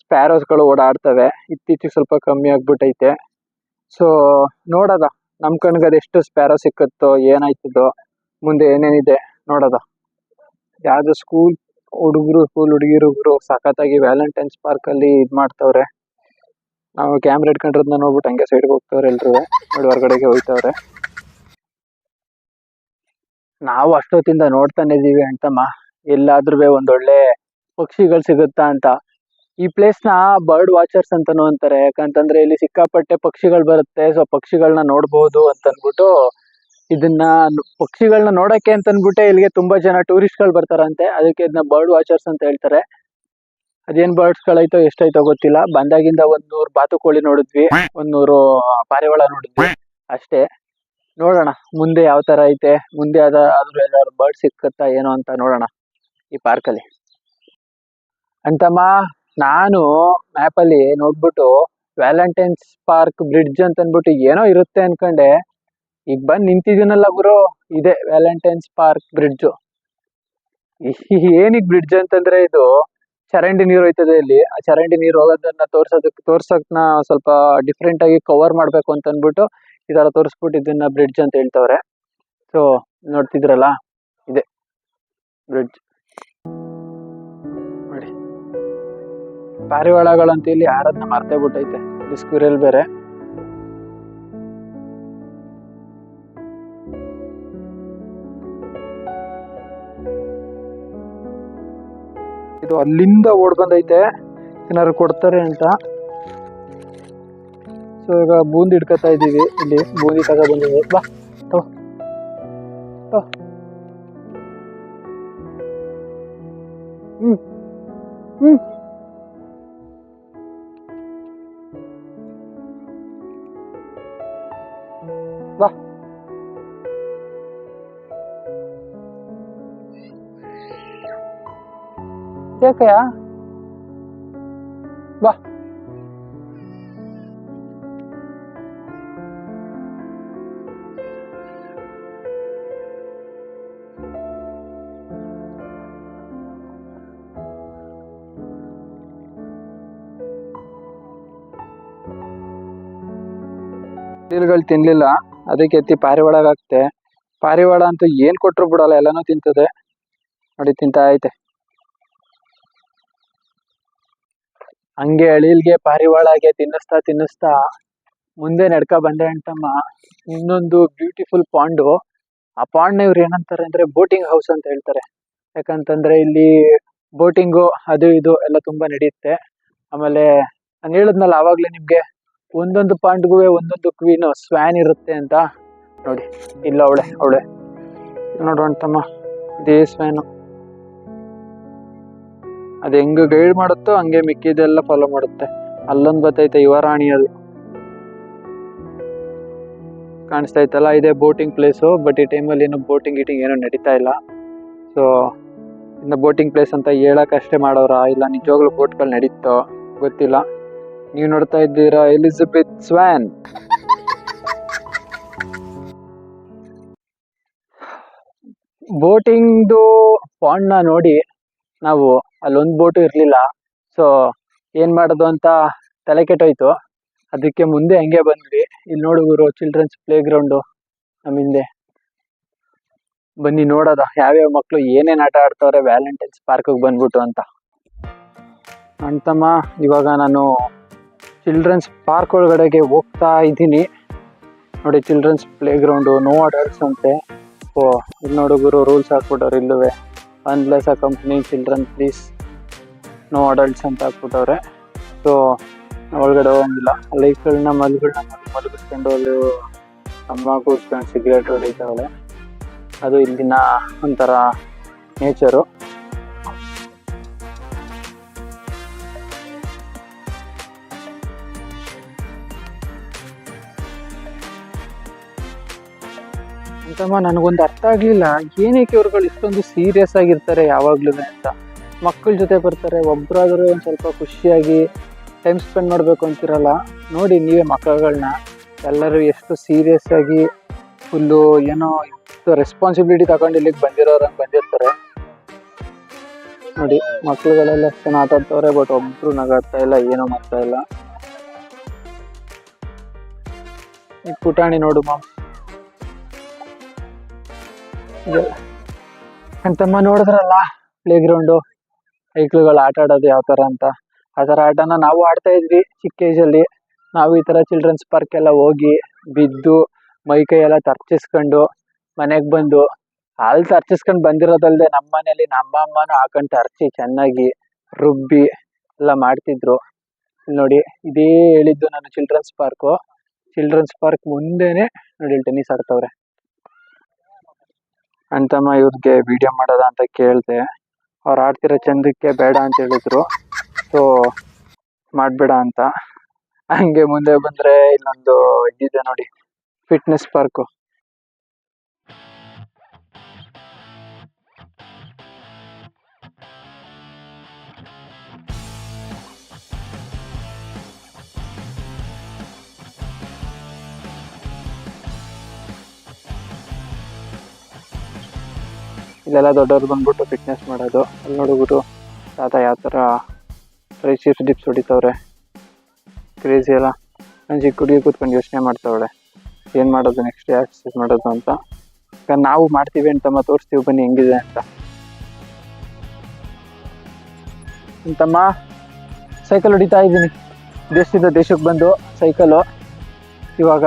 ಸ್ಪ್ಯಾರೋಸ್ಗಳು ಓಡಾಡ್ತವೆ. ಇತ್ತೀಚಿಗೆ ಸ್ವಲ್ಪ ಕಮ್ಮಿ ಆಗ್ಬಿಟ್ಟೈತೆ ಸೊ ನೋಡೋದ. ನಮ್ ಕಣ್ಗೆ ಅದೆಷ್ಟು ಸ್ಪ್ಯಾರೋ ಸಿಕ್ಕತ್ತೋ, ಏನಾಯ್ತದೋ, ಮುಂದೆ ಏನೇನಿದೆ ನೋಡೋದ. ಯಾವ್ದು ಸ್ಕೂಲ್ ಹುಡುಗರು ಸ್ಕೂಲ್ ಹುಡುಗಿರು ಸಖತ್ತಾಗಿ ವ್ಯಾಲೆಂಟೈನ್ಸ್ ಪಾರ್ಕ್ ಅಲ್ಲಿ ಇದ್ ಮಾಡ್ತವ್ರೆ ನಾವು ಕ್ಯಾಮ್ರಾ ಇಟ್ಕೊಂಡಿರೋದನ್ನ ನೋಡ್ಬಿಟ್ಟು ಹಂಗೆ ಸೈಡ್ಗೆ ಹೋಗ್ತವ್ರೆ ಎಲ್ರು. ನೋಡಿ ಹೊರಗಡೆಗೆ ಹೋಯ್ತವ್ರೆ. ನಾವು ಅಷ್ಟೊತ್ತಿಂದ ನೋಡ್ತಾನೆ ಇದೀವಿ ಅಂತಮ್ಮ. ಎಲ್ಲಾದ್ರೂ ಒಂದೊಳ್ಳೆ ಪಕ್ಷಿಗಳು ಸಿಗುತ್ತಾ ಅಂತ. ಈ ಪ್ಲೇಸ್ನ ಬರ್ಡ್ ವಾಚರ್ಸ್ ಅಂತಾನು ಅಂತಾರೆ. ಯಾಕಂತಂದ್ರೆ ಇಲ್ಲಿ ಸಿಕ್ಕಾಪಟ್ಟೆ ಪಕ್ಷಿಗಳು ಬರುತ್ತೆ. ಸೊ ಪಕ್ಷಿಗಳನ್ನ ನೋಡ್ಬೋದು ಅಂತ ಅನ್ಬಿಟ್ಟು ಇದನ್ನ ಪಕ್ಷಿಗಳನ್ನ ನೋಡಕ್ಕೆ ಅಂತ ಅನ್ಬಿಟ್ಟೆ ಇಲ್ಲಿಗೆ ತುಂಬಾ ಜನ ಟೂರಿಸ್ಟ್ಗಳು ಬರ್ತಾರಂತೆ. ಅದಕ್ಕೆ ಇದನ್ನ ಬರ್ಡ್ ವಾಚರ್ಸ್ ಅಂತ ಹೇಳ್ತಾರೆ. ಅದೇನ್ ಬರ್ಡ್ಸ್ ಗಳೈತೋ ಎಷ್ಟೈತೋ ಗೊತ್ತಿಲ್ಲ. ಬಂದಾಗಿಂದ ಒಂದ್ ನೂರ್ ಬಾತುಕೋಳಿ ನೋಡಿದ್ವಿ. ಒಂದ್ ನೂರು ಪಾರಿವಾಳ ನೋಡಿದ್ವಿ ಅಷ್ಟೇ. ನೋಡೋಣ, ಮುಂದೆ ಯಾವ ತರ ಐತೆ, ಮುಂದೆ ಅದ, ಆದ್ರೂ ಎಲ್ಲಾದ್ರು ಬರ್ಡ್ ಸಿಕ್ಕತ್ತಾ ಏನೋ ಅಂತ ನೋಡೋಣ ಈ ಪಾರ್ಕ್ ಅಲ್ಲಿ. ಅಂತಮ್ಮ, ನಾನು ಮ್ಯಾಪ್ ಅಲ್ಲಿ ನೋಡ್ಬಿಟ್ಟು ವ್ಯಾಲೆಂಟೈನ್ಸ್ ಪಾರ್ಕ್ ಬ್ರಿಡ್ಜ್ ಅಂತ ಅನ್ಬಿಟ್ಟು ಏನೋ ಇರುತ್ತೆ ಅನ್ಕೊಂಡೆ. ಈಗ ಬಂದ್ ನಿಂತಿದ್ದೀನಲ್ಲ ಗುರು, ಇದೆ ವ್ಯಾಲೆಂಟೈನ್ಸ್ ಪಾರ್ಕ್ ಬ್ರಿಡ್ಜ್ ಏನಿಗ್ ಬ್ರಿಡ್ಜ್ ಅಂತಂದ್ರೆ ಇದು? ಚರಂಡಿ ನೀರು ಹೋಯ್ತದೆ ಇಲ್ಲಿ. ಆ ಚರಂಡಿ ನೀರು ಹೋಗೋದನ್ನ ತೋರ್ಸೋದಕ್ಕೆ ತೋರ್ಸೋಕ್ನ ಸ್ವಲ್ಪ ಡಿಫ್ರೆಂಟ್ ಆಗಿ ಕವರ್ ಮಾಡ್ಬೇಕು ಅಂತ ಅನ್ಬಿಟ್ಟು ಈ ತರ ತೋರಿಸ್ಬಿಟ್ಟು ಇದನ್ನ ಬ್ರಿಡ್ಜ್ ಅಂತ ಹೇಳ್ತವ್ರೆ. ಸೊ ನೋಡ್ತಿದ್ರಲ್ಲ? ಇದೆ. ಬ್ರಿಡ್ಜ್ ನೋಡಿ. ಪಾರಿವಾಳಗಳಂತ ಇಲ್ಲಿ ಯಾರದ್ನ ಮರ್ತೇ ಬಿಟ್ಟೈತೆ. ಸ್ಕ್ವಿರಲ್ ಬೇರೆ. ಇದು ಅಲ್ಲಿಂದ ಓಡ್ ಬಂದೈತೆ ಏನಾದ್ರು ಕೊಡ್ತಾರೆ ಅಂತ. ಸೊ ಈಗ ಬೂಂದಿ ಹಿಡ್ಕೊತಾ ಇದೀವಿ ಇಲ್ಲಿ ಬೂಂದಿ ತಗೋ ಬಂದಿದೆ. ಬಾ, ತಗೋ. ಹ್ಞೂ ಹ್ಮ್. കേക്കയാ വാ ಗಳು ತಿನ್ಲಿಲ್ಲ, ಅದಕ್ಕೆ ಎತ್ತಿ ಪಾರಿವಾಳಗಾಗ್ತೆ ಪಾರಿವಾಳ ಅಂತೂ ಏನ್ ಕೊಟ್ರು ಬಿಡಲ್ಲ, ಎಲ್ಲಾನು ತಿಂತದೆ. ನೋಡಿ, ತಿಂತಾ ಐತೆ. ಹಂಗೆ ಅಳಿಲ್ಗೆ ಪಾರಿವಾಳಗೆ ತಿನ್ನಿಸ್ತಾ ತಿನ್ನಿಸ್ತಾ ಮುಂದೆ ನಡ್ಕ ಬಂದೆ ಅಂತಮ್ಮ. ಇನ್ನೊಂದು ಬ್ಯೂಟಿಫುಲ್ ಪಾಂಡು ಆ ಪಾಂಡ್ನ ಇವ್ರು ಏನಂತಾರೆ ಅಂದ್ರೆ ಬೋಟಿಂಗ್ ಹೌಸ್ ಅಂತ ಹೇಳ್ತಾರೆ. ಯಾಕಂತಂದ್ರೆ ಇಲ್ಲಿ ಬೋಟಿಂಗು ಅದು ಇದು ಎಲ್ಲ ತುಂಬಾ ನಡೆಯುತ್ತೆ. ಆಮೇಲೆ ನಾನು ಹೇಳಿದ್ನಲ್ಲ, ಆವಾಗಲೇ ನಿಮಗೆ ಒಂದೊಂದು ಪಾಂಡ್ಗೂ ಒಂದೊಂದು ಕ್ವೀನ್ ಸ್ವ್ಯಾನ್ ಇರುತ್ತೆ ಅಂತ. ನೋಡಿ, ಇಲ್ಲ ಅವಳೆ ಅವಳೆ. ನೋಡೋಣ ತಮ್ಮ ಇದೇ ಸ್ವ್ಯಾನು ಅದು ಹೆಂಗ್ ಗೈಡ್ ಮಾಡುತ್ತೋ ಹಂಗೆ ಮಿಕ್ಕಿದೆಲ್ಲ ಫಾಲೋ ಮಾಡುತ್ತೆ. ಅಲ್ಲೊಂದು ಬತ್ತೈತೆ ಯುವರಾಣಿ ಅದು ಕಾಣಿಸ್ತಾ ಇತ್ತಲ್ಲ ಇದೆ ಬೋಟಿಂಗ್ ಪ್ಲೇಸು ಬಟ್ ಈ ಟೈಮಲ್ಲಿ ಏನು ಬೋಟಿಂಗ್ ಗೀಟಿಂಗ್ ಏನೂ ನಡೀತಾ ಇಲ್ಲ. ಸೊ ಇನ್ನು ಬೋಟಿಂಗ್ ಪ್ಲೇಸ್ ಅಂತ ಹೇಳೋಕ್ಕಷ್ಟೇ ಮಾಡೋರ? ಇಲ್ಲ ನಿಜವಾಗ್ಲೂ ಬೋಟ್ಗಳು ನಡೀತೋ? ಗೊತ್ತಿಲ್ಲ. ನೀವು ನೋಡ್ತಾ ಇದ್ದೀರಾ ಎಲಿಜಬೆತ್ ಸ್ವ್ಯಾನ್ ಬೋಟಿಂಗ್ದು ಪಾಂಡ್ನ ನೋಡಿ. ನಾವು ಅಲ್ಲೊಂದು ಬೋಟು ಇರಲಿಲ್ಲ. ಸೊ ಏನು ಮಾಡೋದು ಅಂತ ತಲೆ ಕೆಟ್ಟೋಯ್ತು. ಅದಕ್ಕೆ ಮುಂದೆ ಹಂಗೆ ಬಂದ್ವಿ. ಇಲ್ಲಿ ನೋಡುಗರು ಚಿಲ್ಡ್ರನ್ಸ್ ಪ್ಲೇ ಗ್ರೌಂಡು ನಮ್ಮ ಹಿಂದೆ. ಬನ್ನಿ ನೋಡೋದ. ಯಾವ್ಯಾವ ಮಕ್ಕಳು ಏನೇನು ಆಟ ಆಡ್ತವ್ರೆ ವ್ಯಾಲೆಂಟೈನ್ಸ್ ಪಾರ್ಕಿಗೆ ಬಂದ್ಬಿಟ್ಟು ಅಂತ. ಅಂತಮ್ಮ ಇವಾಗ ನಾನು ಚಿಲ್ಡ್ರನ್ಸ್ ಪಾರ್ಕ್ ಒಳಗಡೆಗೆ ಹೋಗ್ತಾ ಇದ್ದೀನಿ. ನೋಡಿ children's play ground no adults ಅಂತೆ ಓ ಇಲ್ಲಿ ನೋಡುಗರು ರೂಲ್ಸ್ ಹಾಕ್ಬಿಟ್ಟವ್ರು ಇಲ್ಲುವೆ unless company children please no adults ಅಂತ ಹಾಕ್ಬಿಟ್ಟವ್ರೆ. ಸೊ ಒಳಗಡೆ ಹೋಗಂಗಿಲ್ಲ. ಲೈಫ್ಗಳನ್ನ ಮಲ್ಗಳನ್ನ ಮಲಗಿಸ್ಕೊಂಡು ಅಲ್ಲಿ ಅಮ್ಮ ಕೂತ್ಕೊಂಡು ಸಿಗರೇಟ್ ಹೊಡಿತಾವಳೆ. ಅದು ಇಲ್ಲಿನ ಒಂಥರ ನೇಚರು ಅಂತಮ್ಮ, ನನಗೊಂದು ಅರ್ಥ ಆಗಲಿಲ್ಲ. ಏನಕ್ಕೆ ಇವ್ರುಗಳು ಇಷ್ಟೊಂದು ಸೀರಿಯಸ್ ಆಗಿರ್ತಾರೆ ಯಾವಾಗ್ಲೂ ಅಂತ. ಮಕ್ಕಳ ಜೊತೆ ಬರ್ತಾರೆ ಒಬ್ಬರಾದರೂ ಒಂದು ಸ್ವಲ್ಪ ಖುಷಿಯಾಗಿ ಟೈಮ್ ಸ್ಪೆಂಡ್ ಮಾಡಬೇಕು ಅಂತಿರಲ್ಲ. ನೋಡಿ ನೀವೇ ಮಕ್ಕಳುಗಳನ್ನ ಎಲ್ಲರೂ ಎಷ್ಟು ಸೀರಿಯಸ್ ಆಗಿ ಫುಲ್ಲು ಏನೋ ರೆಸ್ಪಾನ್ಸಿಬಿಲಿಟಿ ತಗೊಂಡು ಇಲ್ಲಿಗೆ ಬಂದಿರೋರಂಗೆ ಬಂದಿರ್ತಾರೆ. ನೋಡಿ, ಮಕ್ಕಳುಗಳೆಲ್ಲ ಚೆನ್ನಾಗಿ ಆಟ ಬಟ್ ಒಬ್ರು ನಗಾಡ್ತಾ ಇಲ್ಲ, ಏನೋ ಮಾಡ್ತಾ ಇಲ್ಲ. ಈ ಪುಟಾಣಿ ನೋಡು ಮಾಮ್. ಅಂತಮ್ಮ ನೋಡಿದ್ರಲ್ಲ ಪ್ಲೇ ಗ್ರೌಂಡು ಸೈಕ್ಳುಗಳು ಆಟ ಆಡೋದು ಯಾವ ಥರ ಅಂತ. ಆ ಥರ ಆಟನ ನಾವು ಆಡ್ತಾ ಇದ್ವಿ ಚಿಕ್ಕ ಏಜಲ್ಲಿ ನಾವು ಈ ಥರ ಚಿಲ್ಡ್ರನ್ಸ್ ಪಾರ್ಕ್ ಎಲ್ಲ ಹೋಗಿ ಬಿದ್ದು ಮೈ ಕೈ ಎಲ್ಲ ತರ್ಚಿಸ್ಕೊಂಡು ಮನೆಗೆ ಬಂದು ಅಲ್ಲಿ ತರ್ಚಿಸ್ಕೊಂಡು ಬಂದಿರೋದಲ್ಲದೆ ನಮ್ಮ ಮನೇಲಿ ನಮ್ಮ ಅಮ್ಮನೂ ಹಾಕೊಂಡು ತರ್ಚಿ ಚೆನ್ನಾಗಿ ರುಬ್ಬಿ ಎಲ್ಲ ಮಾಡ್ತಿದ್ರು. ನೋಡಿ, ಇದೇ ಹೇಳಿದ್ದು ನಾನು ಚಿಲ್ಡ್ರನ್ಸ್ ಪಾರ್ಕು ಚಿಲ್ಡ್ರನ್ಸ್ ಪಾರ್ಕ್ ಮುಂದೆನೆ ನೋಡಿ ಟೆನ್ನಿಸ್ ಆಡ್ತವ್ರೆ. ಅಂತಮ್ಮ ಇವ್ರಿಗೆ ವಿಡಿಯೋ ಮಾಡೋದ ಅಂತ ಕೇಳಿದೆ. ಅವ್ರು ಆಡ್ತಿರೋ ಚಂದಕ್ಕೆ ಬೇಡ ಅಂತ ಹೇಳಿದ್ರು. ಸೊ ಮಾಡಬೇಡ ಅಂತ. ಹಂಗೆ ಮುಂದೆ ಬಂದ್ರೆ ಇಲ್ಲೊಂದು ಇದಿದೆ ನೋಡಿ ಫಿಟ್ನೆಸ್ ಪಾರ್ಕು ಇಲ್ಲೆಲ್ಲ ದೊಡ್ಡವ್ರು ಬಂದ್ಬಿಟ್ಟು ಫಿಟ್ನೆಸ್ ಮಾಡೋದು. ಅಲ್ಲಿ ನೋಡ್ಬಿಟ್ಟು ತಾತ ಯಾವ ಥರ ಫ್ರೈ ಚೀಸ್ ಡಿಪ್ಸ್ ಹೊಡಿತವ್ರೆ. ಕ್ರೇಜಿ ಎಲ್ಲ ನಾನು ಚಿಕ್ಕ ಹುಡುಗಿ ಕೂತ್ಕೊಂಡು ಯೋಚನೆ ಮಾಡ್ತಾವಳೆ. ಏನು ಮಾಡೋದು ನೆಕ್ಸ್ಟ್ ಎಕ್ಸಸೈಸ್ ಮಾಡೋದು ಅಂತ. ನಾವು ಮಾಡ್ತೀವಿ ಅಂತಮ್ಮ ತೋರಿಸ್ತೀವಿ, ಬನ್ನಿ ಹೆಂಗಿದೆ ಅಂತ. ಅಂತಮ್ಮ ಸೈಕಲ್ ಹೊಡಿತಾ ಇದ್ದೀನಿ. ದೇಶದಿಂದ ದೇಶಕ್ಕೆ ಬಂದು ಸೈಕಲು ಇವಾಗ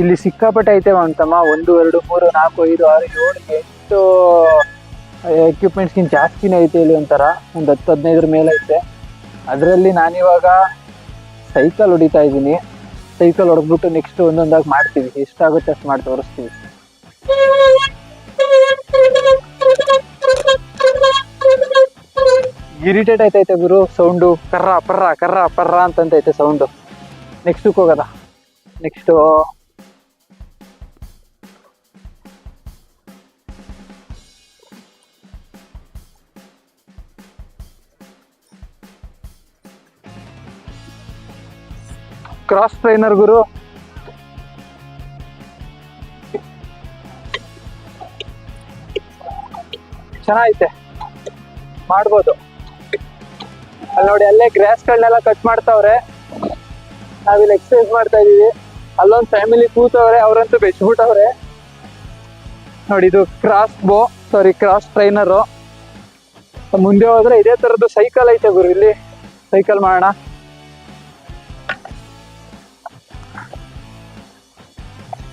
ಇಲ್ಲಿ ಸಿಕ್ಕಾಪಟ್ಟೆ ಐತೆ ಅಂತಮ್ಮ ಒಂದು, ಎರಡು, ಮೂರು, ನಾಲ್ಕು, ಐದು, ಆರು, ಏಳು ಎಂಟು ಎಕ್ವಿಪ್ಮೆಂಟ್ಸ್ಗಿಂತ ಜಾಸ್ತಿನೇ ಐತೆ ಇಲ್ಲಿ ಒಂಥರ, ಒಂದು ಹತ್ತು ಹದಿನೈದರ ಮೇಲೆ ಐತೆ. ಅದರಲ್ಲಿ ನಾನಿವಾಗ ಸೈಕಲ್ ಹೊಡಿತಾ ಇದ್ದೀನಿ. ಸೈಕಲ್ ಹೊಡೆದ್ಬಿಟ್ಟು ನೆಕ್ಸ್ಟ್ ಒಂದೊಂದಾಗಿ ಮಾಡ್ತೀವಿ. ಎಷ್ಟಾಗುತ್ತೆ ಅಷ್ಟು ಮಾಡಿ ತೋರಿಸ್ತೀವಿ. ಇರಿಟೇಟ್ ಆಯ್ತೈತೆ ಗುರು? ಸೌಂಡು ಕರ್ರ, ಪರ್ರ ಕರ್ರ, ಪರ್ರ ಅಂತಂತೈತೆ ಸೌಂಡು ನೆಕ್ಸ್ಟ್ ಹೋಗೋದ? ನೆಕ್ಸ್ಟು ಕ್ರಾಸ್ ಟ್ರೈನರ್ ಗುರು. ಚೆನ್ನಾಗೈತೆ. ಮಾಡ್ಬೋದು. ಅಲ್ಲಿ ನೋಡಿ, ಅಲ್ಲೇ ಗ್ರಾಸ್ಗಳನ್ನೆಲ್ಲ ಕಟ್ ಮಾಡ್ತಾವ್ರೆ. ನಾವಿಲ್ಲಿ ಎಕ್ಸಸೈಸ್ ಮಾಡ್ತಾ ಇದೀವಿ. ಅಲ್ಲೊಂದು ಫ್ಯಾಮಿಲಿ ಕೂತವ್ರೆ, ಅವರಂತೂ ಬೆಚ್ಬಿಟ್ಟವ್ರೆ. ನೋಡಿ, ಇದು ಕ್ರಾಸ್ ಬೋ ಸಾರಿ ಕ್ರಾಸ್ ಟ್ರೈನರು ಮುಂದೆ ಹೋದ್ರೆ ಇದೇ ತರದ್ದು ಸೈಕಲ್ ಐತೆ ಗುರು, ಇಲ್ಲಿ ಸೈಕಲ್ ಮಾಡೋಣ.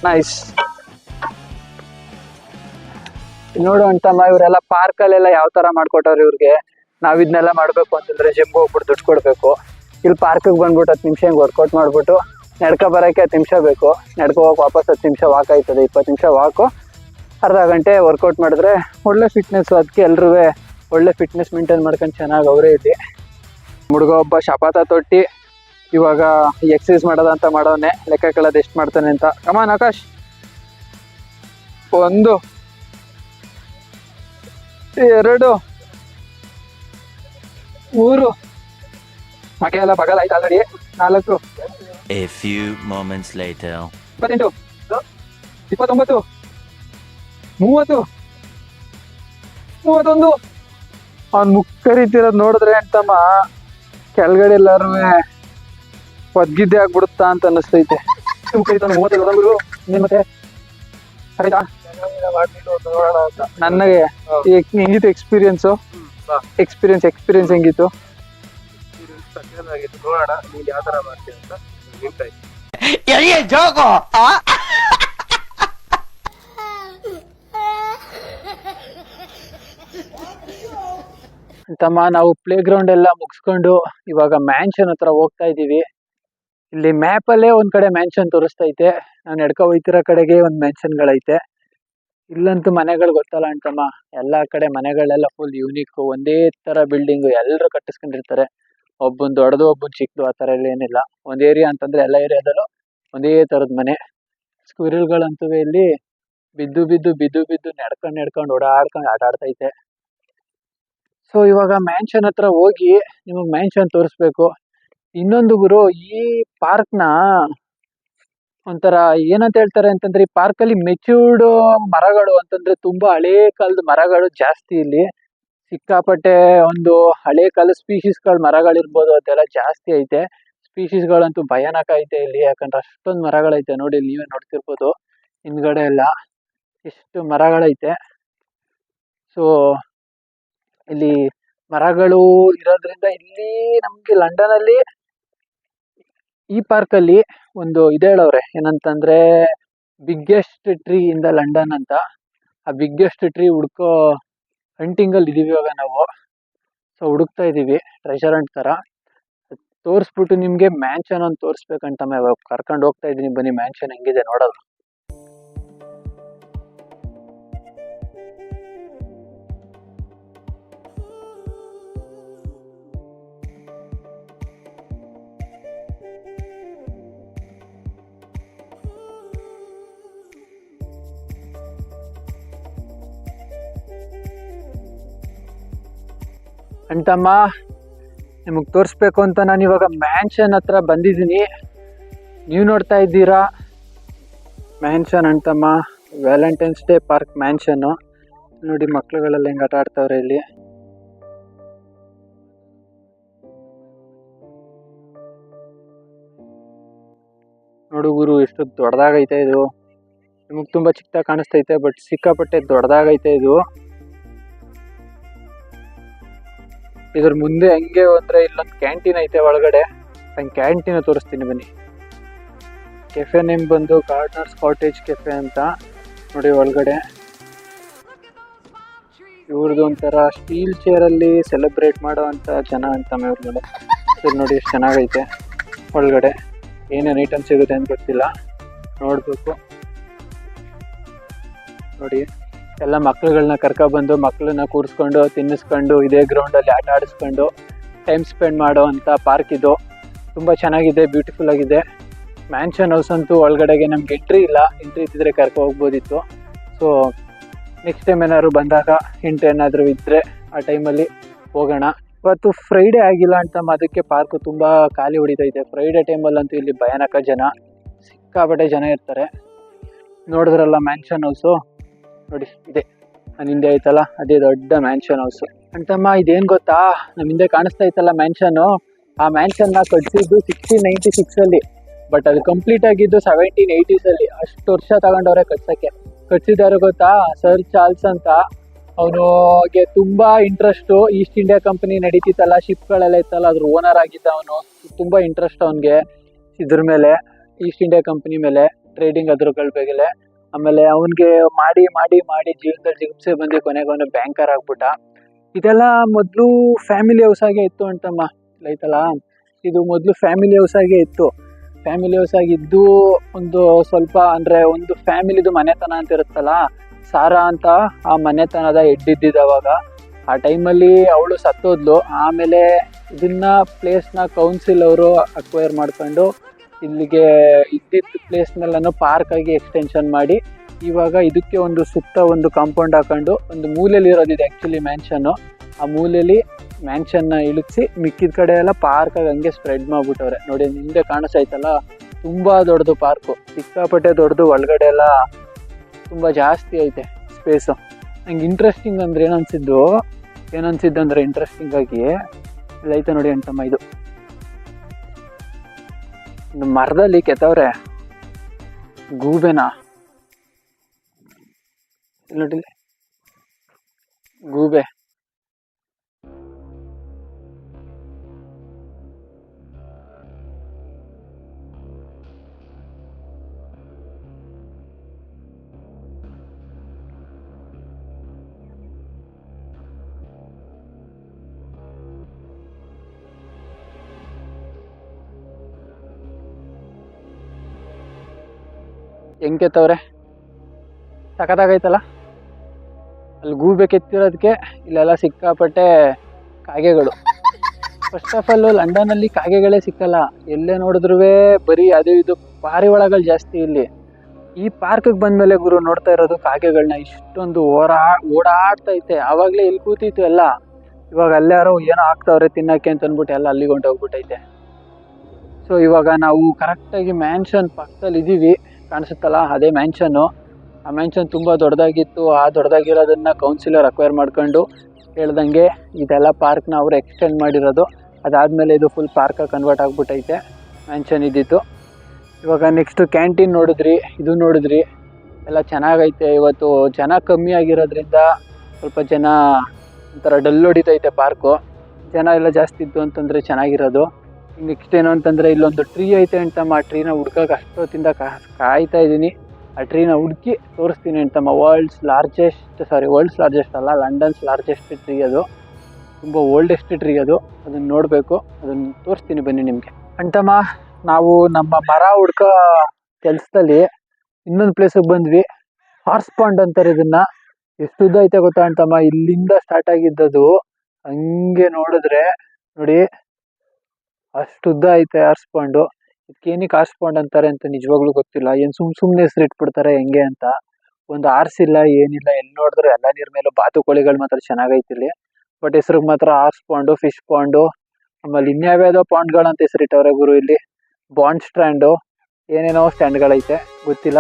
ನೈಸ್ ನೋಡು ಅಂತಮ್ಮ, ಇವರೆಲ್ಲ ಪಾರ್ಕಲ್ಲೆಲ್ಲ ಯಾವ ತರ ಮಾಡ್ಕೊಟ್ಟವ್ರು ಇವ್ರಿಗೆ? ನಾವ್ ಇದನ್ನೆಲ್ಲ ಮಾಡ್ಬೇಕು ಅಂತಂದ್ರೆ ಜಿಮ್ ಹೋಗ್ಬಿಟ್ಟು ದುಡ್ಡು ಕೊಡ್ಬೇಕು. ಇಲ್ಲಿ ಪಾರ್ಕಿಗೆ ಬಂದ್ಬಿಟ್ಟು ಹತ್ತು ನಿಮಿಷ ಹಿಂಗೆ ವರ್ಕೌಟ್ ಮಾಡ್ಬಿಟ್ಟು ನಡ್ಕೊ ಬರೋಕ್ಕೆ ಹತ್ತು ನಿಮಿಷ ಬೇಕು. ನಡ್ಕೊ ಹೋಗಿ ವಾಪಸ್ ಹತ್ತು ನಿಮಿಷ ವಾಕ್ ಆಯ್ತದೆ, ಇಪ್ಪತ್ತು ನಿಮಿಷ ವಾಕು ಅರ್ಧ ಗಂಟೆ ವರ್ಕೌಟ್ ಮಾಡಿದ್ರೆ ಒಳ್ಳೆ ಫಿಟ್ನೆಸ್ ಅದಕ್ಕೆ ಎಲ್ರೂ ಒಳ್ಳೆ ಫಿಟ್ನೆಸ್ ಮೇಂಟೈನ್ ಮಾಡ್ಕೊಂಡು ಚೆನ್ನಾಗಿ ಅವರೇ ಇದೆ ಹುಡುಗ ಒಬ್ಬ ಶಪಾತ ತೊಟ್ಟಿ. ಇವಾಗ ಎಕ್ಸಸೈಸ್ ಮಾಡೋದಂತ ಮಾಡೋನೆ ಲೆಕ್ಕ ಕೇಳೋದು ಎಷ್ಟು ಮಾಡ್ತಾನೆ ಅಂತ. Come on Akash. ಒಂದು ಎರಡು ಮೂರು. ಮಗ ಎಲ್ಲ ಬಗಲ್ ಆಯ್ತು ಆಲ್ರೆಡಿ ನಾಲ್ಕು. A few moments later. ಇಪ್ಪತ್ತೆಂಟು. ಇಪ್ಪತ್ತೊಂಬತ್ತು. ಮೂವತ್ತು. ಮೂವತ್ತೊಂದು. ಅವ್ನು ಮುಖ ರೀತಿರೋದು ನೋಡಿದ್ರೆ ಅಂತಮ್ಮ ಕೆಳಗಡೆ ಎಲ್ಲಾರು ಒದ್ಗಿದ್ದೆ ಆಗ್ಬಿಡುತ್ತಾ ಅಂತ ಅನ್ನಿಸ್ತೈತೆ. ಮತ್ತೆ? ಆಯ್ತಾ ನನಗೆ ಹೆಂಗಿತ್ತು ಎಕ್ಸ್ಪೀರಿಯನ್ಸು ಎಕ್ಸ್ಪೀರಿಯನ್ಸ್ ಎಕ್ಸ್ಪೀರಿಯನ್ಸ್ ಹೆಂಗಿತ್ತು? ತಮ್ಮ ನಾವು ಪ್ಲೇ ಗ್ರೌಂಡ್ ಎಲ್ಲ ಮುಗಿಸ್ಕೊಂಡು ಇವಾಗ ಮ್ಯಾನ್ಷನ್ ಹತ್ರ ಹೋಗ್ತಾ ಇದೀವಿ ಇಲ್ಲಿ ಮ್ಯಾಪ್ ಅಲ್ಲೇ ಒಂದ್ ಕಡೆ ಮ್ಯಾನ್ಷನ್ ತೋರಿಸ್ತೈತೆ. ನಾನು ಎಡ್ಕ ಹೋಯ್ತಿರೋ ಕಡೆಗೆ ಒಂದ್ ಮ್ಯಾನ್ಷನ್ಗಳೈತೆ ಇಲ್ಲಂತೂ ಮನೆಗಳು ಗೊತ್ತಲ್ಲ ಅಂತಮ್ಮ. ಎಲ್ಲಾ ಕಡೆ ಮನೆಗಳೆಲ್ಲ ಫುಲ್ ಯೂನಿಕ್ ಒಂದೇ ತರ ಬಿಲ್ಡಿಂಗ್ ಎಲ್ಲರೂ ಕಟ್ಟಿಸ್ಕೊಂಡಿರ್ತಾರೆ. ಒಬ್ಬನ್ ದೊಡ್ಡದು, ಒಬ್ಬನ್ ಚಿಕ್ಕದು ಆ ತರ ಎಲ್ಲ ಏನಿಲ್ಲ. ಒಂದ್ ಏರಿಯಾ ಅಂತಂದ್ರೆ ಎಲ್ಲ ಏರಿಯಾದಲ್ಲೂ ಒಂದೇ ತರದ ಮನೆ. ಸ್ಕ್ವಿರಲ್ಗಳಂತೂ ಇಲ್ಲಿ ಬಿದ್ದು ಬಿದ್ದು ಬಿದ್ದು ಬಿದ್ದು ನಡ್ಕೊಂಡು ನಡ್ಕೊಂಡು ಓಡಾಡ್ಕೊಂಡು ಆಟ ಆಡ್ತೈತೆ. ಸೊ ಇವಾಗ ಮ್ಯಾನ್ಷನ್ ಹತ್ರ ಹೋಗಿ ನಿಮಗೆ ಮ್ಯಾನ್ಷನ್ ತೋರಿಸ್ಬೇಕು. ಇನ್ನೊಂದು ಗುರು, ಈ ಪಾರ್ಕ್ನ ಒಂಥರ ಏನಂತ ಹೇಳ್ತಾರೆ ಅಂತಂದ್ರೆ, ಈ ಪಾರ್ಕಲ್ಲಿ ಮೆಚ್ಯೂರ್ಡ್ ಮರಗಳು ಅಂತಂದ್ರೆ ತುಂಬಾ ಹಳೆ ಕಾಲದ ಮರಗಳು ಜಾಸ್ತಿ ಇಲ್ಲಿ. ಸಿಕ್ಕಾಪಟ್ಟೆ ಒಂದು ಹಳೇ ಕಾಲದ ಸ್ಪೀಶೀಸ್ಗಳ ಮರಗಳಿರ್ಬೋದು, ಅದೆಲ್ಲ ಜಾಸ್ತಿ ಐತೆ. ಸ್ಪೀಶೀಸ್ಗಳಂತೂ ಭಯಾನಕ ಐತೆ ಇಲ್ಲಿ, ಯಾಕಂದ್ರೆ ಅಷ್ಟೊಂದು ಮರಗಳೈತೆ ನೋಡಿ, ನೀವೇ ನೋಡ್ತಿರ್ಬೋದು. ಹಿಂದ್ಗಡೆ ಎಲ್ಲ ಎಷ್ಟು ಮರಗಳೈತೆ. ಸೊ ಇಲ್ಲಿ ಮರಗಳು ಇರೋದ್ರಿಂದ ಇಲ್ಲಿ ನಮಗೆ ಲಂಡನ್ ಅಲ್ಲಿ ಈ ಪಾರ್ಕ್ ಅಲ್ಲಿ ಒಂದು ಇದು ಹೇಳವ್ರೆ, ಏನಂತಂದ್ರೆ biggest tree in the London ಅಂತ. ಆ ಬಿಗ್ಗೆಸ್ಟ್ ಟ್ರೀ ಹುಡ್ಕೋ ಹಂಟಿಂಗ್ ಅಲ್ಲಿ ಇದೀವಿ ಇವಾಗ ನಾವು. ಸೊ ಹುಡುಕ್ತಾ ಇದೀವಿ ಟ್ರೆಷರ್ ಹಂಟ್ ತರ. ತೋರಿಸ್ಬಿಟ್ಟು ನಿಮಗೆ ಮ್ಯಾನ್ಷನ್ ಒಂದು ತೋರಿಸ್ಬೇಕಂತ ಕರ್ಕೊಂಡು ಹೋಗ್ತಾ ಇದೀನಿ, ಬನ್ನಿ ಮ್ಯಾನ್ಷನ್ ಹೆಂಗಿದೆ ನೋಡೋದು. ಅಂತಮ್ಮ ನಿಮಗೆ ತೋರಿಸ್ಬೇಕು ಅಂತ ನಾನು ಇವಾಗ ಮ್ಯಾನ್ಷನ್ ಹತ್ರ ಬಂದಿದ್ದೀನಿ. ನೀವು ನೋಡ್ತಾ ಇದ್ದೀರಾ? ಮ್ಯಾನ್ಷನ್ ಅಂತಮ್ಮ ವ್ಯಾಲೆಂಟೈನ್ಸ್ ಡೇ ಪಾರ್ಕ್ ಮ್ಯಾನ್ಷನ್ನು ನೋಡಿ ಮಕ್ಳುಗಳೆಲ್ಲ ಹೆಂಗೆ ಆಟ ಆಡ್ತಾವ್ರೆ ಇಲ್ಲಿ. ನೋಡು ಗುರು, ಎಷ್ಟು ದೊಡ್ಡದಾಗೈತೆ ಇದು. ನಿಮಗೆ ತುಂಬ ಚಿಕ್ಕದಾಗಿ ಕಾಣಿಸ್ತೈತೆ ಬಟ್ ಸಿಕ್ಕಾಪಟ್ಟೆ ದೊಡ್ಡದಾಗೈತೆ ಇದು. ಇದ್ರ ಮುಂದೆ ಹೆಂಗೆ ಅಂದ್ರೆ ಇಲ್ಲೊಂದು ಕ್ಯಾಂಟೀನ್ ಐತೆ ಒಳಗಡೆ. ನಾನು ಕ್ಯಾಂಟೀನ್ ತೋರಿಸ್ತೀನಿ ಬನ್ನಿ. ಕೆಫೆ ನೇಮ್ ಬಂದು ಗಾರ್ಡ್ನರ್ಸ್ ಕಾಟೇಜ್ ಕೆಫೆ ಅಂತ. ನೋಡಿ ಒಳಗಡೆ. ಇವ್ರದ್ದು ಒಂಥರ ಸ್ಟೀಲ್ ಚೇರಲ್ಲಿ ಸೆಲೆಬ್ರೇಟ್ ಮಾಡೋ ಜನ ಅಂತ ಇವ್ರಗಡೆ ಇದು ನೋಡಿ ಎಷ್ಟು ಚೆನ್ನಾಗೈತೆ. ಒಳಗಡೆ ಏನೇನು ಐಟಮ್ ಸಿಗುತ್ತೆ ಅಂತ ಗೊತ್ತಿಲ್ಲ. ನೋಡಬೇಕು. ನೋಡಿ. ಎಲ್ಲ ಮಕ್ಳುಗಳನ್ನ ಕರ್ಕೊಬಂದು, ಮಕ್ಕಳನ್ನ ಕೂರಿಸ್ಕೊಂಡು, ತಿನ್ನಿಸ್ಕೊಂಡು, ಇದೇ ಗ್ರೌಂಡಲ್ಲಿ ಆಟ ಆಡಿಸ್ಕೊಂಡು ಟೈಮ್ ಸ್ಪೆಂಡ್ ಮಾಡೋ ಅಂತ ಪಾರ್ಕ್ ಇದು. ತುಂಬ ಚೆನ್ನಾಗಿದೆ ಬ್ಯೂಟಿಫುಲ್ ಆಗಿದೆ. ಮ್ಯಾನ್ಷನ್ ಹೌಸ್ ಅಂತೂ ಒಳಗಡೆಗೆ ನಮ್ಗೆ ಎಂಟ್ರಿ ಇಲ್ಲ. ಎಂಟ್ರಿ ಇದ್ದಿದ್ರೆ ಕರ್ಕೊ ಹೋಗ್ಬೋದಿತ್ತು. ಸೊ ನೆಕ್ಸ್ಟ್ ಟೈಮ್ ಏನಾದ್ರು ಬಂದಾಗ ಹಿಂಟ್ ಏನಾದರೂ ಇದ್ದರೆ ಆ ಟೈಮಲ್ಲಿ ಹೋಗೋಣ. ಇವತ್ತು ಫ್ರೈಡೇ ಆಗಿಲ್ಲ ಅಂತ ಅದಕ್ಕೆ ಪಾರ್ಕ್ ತುಂಬ ಖಾಲಿ ಹೊಡಿತೈತೆ ಫ್ರೈಡೇ ಟೈಮಲ್ಲಂತೂ ಇಲ್ಲಿ ಭಯಾನಕ ಜನ. ಸಿಕ್ಕಾಪಟ್ಟೆ ಜನ ಇರ್ತಾರೆ. ನೋಡಿದ್ರಲ್ಲ ಮ್ಯಾನ್ಷನ್ ಹೌಸು ನೋಡಿ, ಇದೆ. ನನ್ನ ಹಿಂದೆ ಐತಲ್ಲ ಅದೇ ದೊಡ್ಡ ಮ್ಯಾನ್ಷನ್ ಹೌಸು ಅಂತಮ್ಮ, ಇದೇನು ಗೊತ್ತಾ? ನಮ್ಮ ಹಿಂದೆ ಕಾಣಿಸ್ತಾ ಇತ್ತಲ್ಲ ಮ್ಯಾನ್ಷನ್ ಆ ಮ್ಯಾನ್ಷನ್ನ ಕಟ್ಸಿದ್ದು ಸಿಕ್ಸ್ಟೀನ್ ನೈನ್ಟಿ ಸಿಕ್ಸಲ್ಲಿ ಬಟ್ ಅದು ಕಂಪ್ಲೀಟ್ ಆಗಿದ್ದು ಸೆವೆಂಟೀನ್ ಏಯ್ಟೀಸಲ್ಲಿ ಅಷ್ಟು ವರ್ಷ ತಗೊಂಡವ್ರೆ ಕಟ್ಸಕ್ಕೆ. ಕಟ್ಸಿದಾರು ಗೊತ್ತಾ? ಸರ್ ಚಾರ್ಲ್ಸ್ ಅಂತ. ಅವನಿಗೆ ತುಂಬಾ ಇಂಟ್ರೆಸ್ಟು ಈಸ್ಟ್ ಇಂಡಿಯಾ ಕಂಪನಿ ನಡೀತಿತ್ತಲ್ಲ ಶಿಪ್ಗಳೆಲ್ಲ ಇತ್ತಲ್ಲ, ಅದ್ರ ಓನರ್ ಆಗಿದ್ದ ಅವನು. ತುಂಬಾ ಇಂಟ್ರೆಸ್ಟ್ ಅವನಿಗೆ. ಇದ್ರ ಮೇಲೆ ಈಸ್ಟ್ ಇಂಡಿಯಾ ಕಂಪನಿ ಮೇಲೆ ಟ್ರೇಡಿಂಗ್ ಅದ್ರಗಳ ಮೇಲೆ ಆಮೇಲೆ ಅವನಿಗೆ ಮಾಡಿ ಮಾಡಿ ಮಾಡಿ ಜೀವನದಲ್ಲಿ ಜಿಗುಪ್ಸೆ ಬಂದು ಕೊನೆಗೆ ಅವನು ಬ್ಯಾಂಕರ್ ಆಗ್ಬಿಟ್ಟ. ಇದೆಲ್ಲ ಮೊದಲು ಫ್ಯಾಮಿಲಿ ಹೌಸ್ ಆಗೇ ಇತ್ತು ಅಂತಮ್ಮ ಲೈತಲ್ಲ ಇದು ಮೊದಲು ಫ್ಯಾಮಿಲಿ ಹೌಸ್ ಆಗೇ ಇತ್ತು. ಫ್ಯಾಮಿಲಿ ಹೌಸ್ ಆಗಿದ್ದು ಒಂದು ಸ್ವಲ್ಪ ಅಂದರೆ ಒಂದು ಫ್ಯಾಮಿಲಿದು ಮನೆತನ ಅಂತ ಇರುತ್ತಲ್ಲ, ಸಾರಾ ಅಂತ ಆ ಮನೆತನದ ಎಡ್ಡಿದ್ದಿದ್ದು ಅವಾಗ. ಆ ಟೈಮಲ್ಲಿ ಅವಳು ಸತ್ತೋದ್ಲು. ಆಮೇಲೆ ಇದನ್ನ ಪ್ಲೇಸ್ನ ಕೌನ್ಸಿಲ್ ಅವರು ಅಕ್ವೈರ್ ಮಾಡ್ಕೊಂಡು ಇಲ್ಲಿಗೆ ಇದ್ದಿದ್ದ ಪ್ಲೇಸ್ನೆಲ್ಲ ಪಾರ್ಕ್ ಆಗಿ ಎಕ್ಸ್ಟೆನ್ಷನ್ ಮಾಡಿ, ಇವಾಗ ಇದಕ್ಕೆ ಒಂದು ಸುತ್ತ ಒಂದು ಕಾಂಪೌಂಡ್ ಹಾಕೊಂಡು ಒಂದು ಮೂಲೆಯಲ್ಲಿ ಇರೋದಿದೆ ಆ್ಯಕ್ಚುಲಿ ಮ್ಯಾನ್ಷನ್ನು ಆ ಮೂಲೆಯಲ್ಲಿ ಮ್ಯಾನ್ಷನ್ನ ಇಳಿಸಿ ಮಿಕ್ಕಿದ ಕಡೆ ಎಲ್ಲ ಪಾರ್ಕ್ ಆಗಿ ಹಂಗೆ ಸ್ಪ್ರೆಡ್ ಮಾಡ್ಬಿಟ್ಟವ್ರೆ. ನೋಡಿ, ಹಿಂದೆ ಕಾಣಿಸ್ತೈತಲ್ಲ ತುಂಬ ದೊಡ್ಡದು ಪಾರ್ಕು ಸಿಕ್ಕಾಪಟ್ಟೆ ದೊಡ್ಡದು, ಒಳಗಡೆ ಎಲ್ಲ ತುಂಬ ಜಾಸ್ತಿ ಐತೆ ಸ್ಪೇಸು ನಂಗೆ ಇಂಟ್ರೆಸ್ಟಿಂಗ್ ಅಂದ್ರೆ ಏನನ್ಸಿದ್ದು ಏನನ್ಸಿದ್ದು ಅಂದರೆ ಇಂಟ್ರೆಸ್ಟಿಂಗ್ ಆಗಿ ಇಲ್ಲ ಐತೆ ನೋಡಿ ಅಂತಮ್ಮ ಇದು. ಮರದಲ್ಲಿ ಕೆತ್ತವ್ರೆ ಗೂಬೆನಾ? ಇಲ್ಲಿ ನೋಡಿ ಇಲ್ಲಿ. ಗೂಬೆ. ಹೆಂಗ್ ಕೆತ್ತವ್ರೆ ಸಖತ್ತಾಗೈತಲ್ಲ? ಅಲ್ಲಿ ಗೂಬೆ ಕೆತ್ತಿರೋದಕ್ಕೆ ಇಲ್ಲೆಲ್ಲ ಸಿಕ್ಕಾಪಟ್ಟೆ ಕಾಗೆಗಳು. ಫಸ್ಟ್ ಆಫ್ ಆಲ್ ಲಂಡನಲ್ಲಿ ಕಾಗೆಗಳೇ ಸಿಕ್ಕಲ್ಲ. ಎಲ್ಲೇ ನೋಡಿದ್ರು ಬರೀ ಅದು ಇದು ಪಾರಿವಾಳಗಳು ಜಾಸ್ತಿ ಇಲ್ಲಿ. ಈ ಪಾರ್ಕಿಗೆ ಬಂದಮೇಲೆ ಗುರು ನೋಡ್ತಾ ಇರೋದು ಕಾಗೆಗಳನ್ನ ಇಷ್ಟೊಂದು ಓಡಾ ಓಡಾಡ್ತೈತೆ ಆವಾಗಲೇ ಇಲ್ಲಿ ಕೂತಿತ್ತು ಎಲ್ಲ ಇವಾಗ ಅಲ್ಲಾರೋ ಏನೋ ಆಗ್ತಾವ್ರೆ ತಿನ್ನಕ್ಕೆ ಅಂತ ಅಂದ್ಬಿಟ್ಟು ಎಲ್ಲ ಅಲ್ಲಿಗೆ ಹೊಂಟೋಗ್ಬಿಟ್ಟೈತೆ. ಸೊ ಇವಾಗ ನಾವು ಕರೆಕ್ಟಾಗಿ ಮ್ಯಾನ್ಷನ್ ಪಕ್ಕದಲ್ಲಿ ಇದ್ದೀವಿ ಕಾಣಿಸುತ್ತಲ್ಲ, ಅದೇ ಮ್ಯಾನ್ಷನ್ನು ಆ ಮ್ಯಾನ್ಷನ್ ತುಂಬ ದೊಡ್ಡದಾಗಿತ್ತು. ಆ ದೊಡ್ಡದಾಗಿರೋದನ್ನು ಕೌನ್ಸಿಲರ್ ಅಕ್ವೈರ್ ಮಾಡ್ಕೊಂಡು ಹೇಳ್ದಂಗೆ ಇದೆಲ್ಲ ಪಾರ್ಕ್ನ ಅವರು ಎಕ್ಸ್ಟೆಂಡ್ ಮಾಡಿರೋದು. ಅದಾದಮೇಲೆ ಇದು ಫುಲ್ ಪಾರ್ಕಾಗಿ ಕನ್ವರ್ಟ್ ಆಗಿಬಿಟ್ಟೈತೆ. ಮ್ಯಾನ್ಷನ್ ಇದ್ದಿತ್ತು ಇವಾಗ ನೆಕ್ಸ್ಟು ಕ್ಯಾಂಟೀನ್ ನೋಡಿದ್ರಿ, ಇದು ನೋಡಿದ್ರಿ. ಎಲ್ಲ ಚೆನ್ನಾಗೈತೆ ಇವತ್ತು. ಜನ ಕಮ್ಮಿ ಆಗಿರೋದ್ರಿಂದ ಸ್ವಲ್ಪ ಜನ ಒಂಥರ ಡಲ್ ಹೊಡಿತೈತೆ ಪಾರ್ಕು ಜನ ಎಲ್ಲ ಜಾಸ್ತಿ ಇದ್ದು ಅಂತಂದರೆ ಚೆನ್ನಾಗಿರೋದು. ನೆಕ್ಸ್ಟ್ ಏನು ಅಂತಂದರೆ ಇಲ್ಲೊಂದು ಟ್ರೀ ಐತೆ ಅಂತಮ್ಮ ಆ ಟ್ರೀನ ಹುಡ್ಕಕ್ಕೆ ಅಷ್ಟೊತ್ತಿಂದ ಕಾಯ್ತಾ ಇದ್ದೀನಿ. ಆ ಟ್ರೀನ ಹುಡುಕಿ ತೋರಿಸ್ತೀನಿ ಅಂತಮ್ಮ world's largest sorry world's largest ಅಲ್ಲ ಲಂಡನ್ಸ್ ಲಾರ್ಜೆಸ್ಟ್ ಟ್ರೀ ಅದು. ತುಂಬ ಓಲ್ಡೆಸ್ಟ್ ಟ್ರೀ ಅದು. ಅದನ್ನು ನೋಡಬೇಕು. ಅದನ್ನು ತೋರಿಸ್ತೀನಿ ಬನ್ನಿ ನಿಮಗೆ. ಅಂತಮ್ಮ ನಾವು ನಮ್ಮ ಮರ ಹುಡ್ಕೋ ಕೆಲಸದಲ್ಲಿ ಇನ್ನೊಂದು ಪ್ಲೇಸಿಗೆ ಬಂದ್ವಿ. ಹಾರ್ಸ್ ಪಾಂಡ್ ಅಂತಾರೆ ಇದನ್ನ. ಎಷ್ಟು ಉದ್ದ ಐತೆ ಗೊತ್ತಾ ಅಂತಮ್ಮ ಇಲ್ಲಿಂದ ಸ್ಟಾರ್ಟ್ ಆಗಿದ್ದದು. ಹಂಗೆ ನೋಡಿದ್ರೆ, ನೋಡಿ ಅಷ್ಟು ಉದ್ದ ಐತೆ ಹಾರ್ಸ್ ಪಾಂಡು ಇದಕ್ಕೇನಕ್ಕೆ ಪಾಂಡ್ ಅಂತಾರೆ ಅಂತ ನಿಜವಾಗ್ಲೂ ಗೊತ್ತಿಲ್ಲ. ಏನು ಸುಮ್ ಸುಮ್ಮನೆ ಹೆಸರು ಇಟ್ಬಿಡ್ತಾರೆ ಹೆಂಗೆ ಅಂತ. ಒಂದು ಆರ್ಸಿಲ್ಲ ಏನಿಲ್ಲ ಎಲ್ಲಿ ನೋಡಿದ್ರು ಎಲ್ಲ ನೀರ್ ಮೇಲೂ ಬಾತುಕೋಳಿಗಳು ಮಾತ್ರ ಚೆನ್ನಾಗೈತಿ ಇಲ್ಲಿ. ಬಟ್ ಹೆಸ್ರಿಗೆ ಮಾತ್ರ ಹಾರ್ಸ್ ಪಾಂಡು ಫಿಶ್ ಪಾಂಡು, ಆಮೇಲೆ ಇನ್ಯಾವ್ಯಾವ್ದೋ ಪಾಂಡ್ಗಳಂತ ಹೆಸರಿಟ್ಟವ್ರೆ ಗುರು ಇಲ್ಲಿ. ಬಾಂಡ್ ಸ್ಟ್ಯಾಂಡು ಏನೇನೋ ಸ್ಟ್ಯಾಂಡ್ಗಳೈತೆ, ಗೊತ್ತಿಲ್ಲ.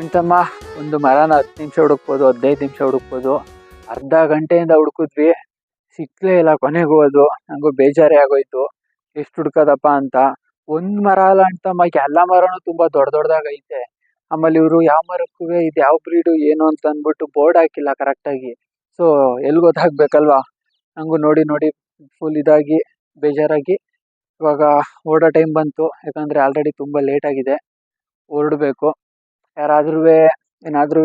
ಅಂತಮ್ಮ ಒಂದು ಮರನ ಹತ್ತು ನಿಮಿಷ ಹುಡುಕ್ಬೋದು, ಹದಿನೈದು ನಿಮಿಷ ಹುಡುಕ್ಬೋದು. ಅರ್ಧ ಗಂಟೆಯಿಂದ ಹುಡುಕಿದ್ವಿ. ಸಿಕ್ಕಲೇ ಇಲ್ಲ ಕೊನೆಗೂ ಅದು ನನಗೂ ಬೇಜಾರೇ ಆಗೋಯ್ತು. ಎಷ್ಟು ಹುಡ್ಕೋದಪ್ಪ ಅಂತ. ಒಂದು ಮರ ಅಲ್ಲ ಅಂತಮ್ಮ ಎಲ್ಲ ಮರನೂ ತುಂಬ ದೊಡ್ಡ ದೊಡ್ಡದಾಗೈತೆ ಆಮೇಲೆ ಇವರು ಯಾವ ಮರಕ್ಕೂ ಇದು ಯಾವ ಬ್ರೀಡು, ಏನು ಅಂತ ಅಂದ್ಬಿಟ್ಟು ಬೋರ್ಡ್ ಹಾಕಿಲ್ಲ ಕರೆಕ್ಟಾಗಿ ಸೊ ಎಲ್ಲಿ ಗೊತ್ತಾಗ್ಬೇಕಲ್ವಾ? ನನಗೂ ನೋಡಿ ನೋಡಿ ಫುಲ್ ಇದಾಗಿ, ಬೇಜಾರಾಗಿ. ಇವಾಗ ಓಡೋ ಟೈಮ್ ಬಂತು. ಯಾಕಂದರೆ ಆಲ್ರೆಡಿ ತುಂಬ ಲೇಟ್ ಆಗಿದೆ. ಹೊರಡಬೇಕು. ಯಾರಾದ್ರೂ ಏನಾದ್ರೂ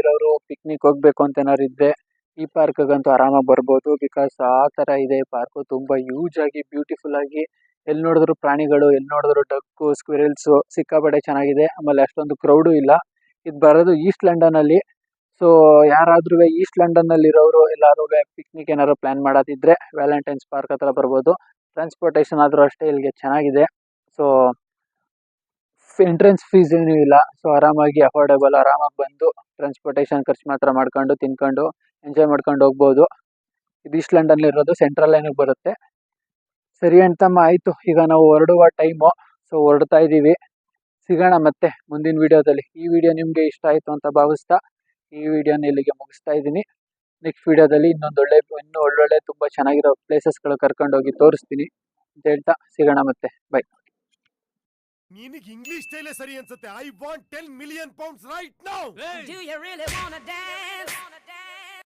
ಇರೋರು ಪಿಕ್ನಿಕ್ ಹೋಗ್ಬೇಕು ಅಂತ ಏನಾದ್ರು ಇದ್ರೆ ಈ ಪಾರ್ಕ್ಗಂತೂ ಆರಾಮಾಗಿ ಬರ್ಬೋದು ಬಿಕಾಸ್ ಆ ತರ ಇದೆ. ಪಾರ್ಕು ತುಂಬಾ ಹ್ಯೂಜ್ ಆಗಿ ಬ್ಯೂಟಿಫುಲ್ ಆಗಿ. ಎಲ್ಲಿ ನೋಡಿದ್ರು ಪ್ರಾಣಿಗಳು ಎಲ್ಲಿ ನೋಡಿದ್ರು ಡಕ್ಕು ಸ್ಕ್ವಿರಲ್ಸ್ ಸಿಕ್ಕಾಪಟ್ಟೆ ಚೆನ್ನಾಗಿದೆ. ಆಮೇಲೆ ಅಷ್ಟೊಂದು ಕ್ರೌಡು ಇಲ್ಲ. ಇದು ಬರೋದು ಈಸ್ಟ್ ಲಂಡನ್ ಅಲ್ಲಿ. ಸೊ ಯಾರಾದ್ರೂ ಈಸ್ಟ್ ಲಂಡನ್ ಅಲ್ಲಿ ಇರೋರು ಎಲ್ಲಾರು ಪಿಕ್ನಿಕ್ ಏನಾದ್ರು ಪ್ಲಾನ್ ಮಾಡೋದಿದ್ರೆ ವ್ಯಾಲೆಂಟೈನ್ಸ್ ಪಾರ್ಕ್ ಹತ್ರ ಬರ್ಬೋದು. ಟ್ರಾನ್ಸ್ಪೋರ್ಟೇಷನ್ ಆದರೂ ಅಷ್ಟೇ ಇಲ್ಲಿಗೆ ಚೆನ್ನಾಗಿದೆ. ಸೊ ಎಂಟ್ರೆನ್ಸ್ ಫೀಸ್ ಏನೂ ಇಲ್ಲ. ಸೊ ಆರಾಮಾಗಿ ಅಫೋರ್ಡೆಬಲ್ ಆರಾಮಾಗಿ ಬಂದು ಟ್ರಾನ್ಸ್ಪೋರ್ಟೇಷನ್ ಖರ್ಚು ಮಾತ್ರ ಮಾಡ್ಕೊಂಡು, ತಿನ್ಕೊಂಡು ಎಂಜಾಯ್ ಮಾಡ್ಕೊಂಡು ಹೋಗ್ಬೋದು. ಇದು ಈಸ್ಟ್ ಲಂಡನ್ ಇರೋದು ಸೆಂಟ್ರಲ್ ಲೈನಿಗೆ ಬರುತ್ತೆ. ಸರಿ ಅಂತಮ್ಮ ಆಯಿತು. ಈಗ ನಾವು ಹೊರಡುವ ಟೈಮು ಸೊ ಹೊರಡ್ತಾ ಇದ್ದೀವಿ. ಸಿಗೋಣ ಮತ್ತೆ ಮುಂದಿನ ವಿಡಿಯೋದಲ್ಲಿ. ಈ ವಿಡಿಯೋ ನಿಮಗೆ ಇಷ್ಟ ಆಯಿತು ಅಂತ ಭಾವಿಸ್ತಾ, ಈ ವಿಡಿಯೋನ ಇಲ್ಲಿಗೆ ಮುಗಿಸ್ತಾ ಇದ್ದೀನಿ. ನೆಕ್ಸ್ಟ್ ವಿಡಿಯೋದಲ್ಲಿ ಇನ್ನೊಂದು ಒಳ್ಳೆ, ಇನ್ನೂ ಒಳ್ಳೊಳ್ಳೆ, ತುಂಬ ಚೆನ್ನಾಗಿರೋ ಪ್ಲೇಸಸ್ಗಳು ಕರ್ಕೊಂಡೋಗಿ ತೋರಿಸ್ತೀನಿ. ಅಂತ ಹೇಳ್ತಾ ಸಿಗೋಣ ಮತ್ತೆ. ಬೈ ನಿನಗೆ ಇಂಗ್ಲಿಷ್ ಸ್ಟೈಲೇ ಸರಿ ಅನ್ಸುತ್ತೆ. I want ten million pounds right now Do you really wanna dance?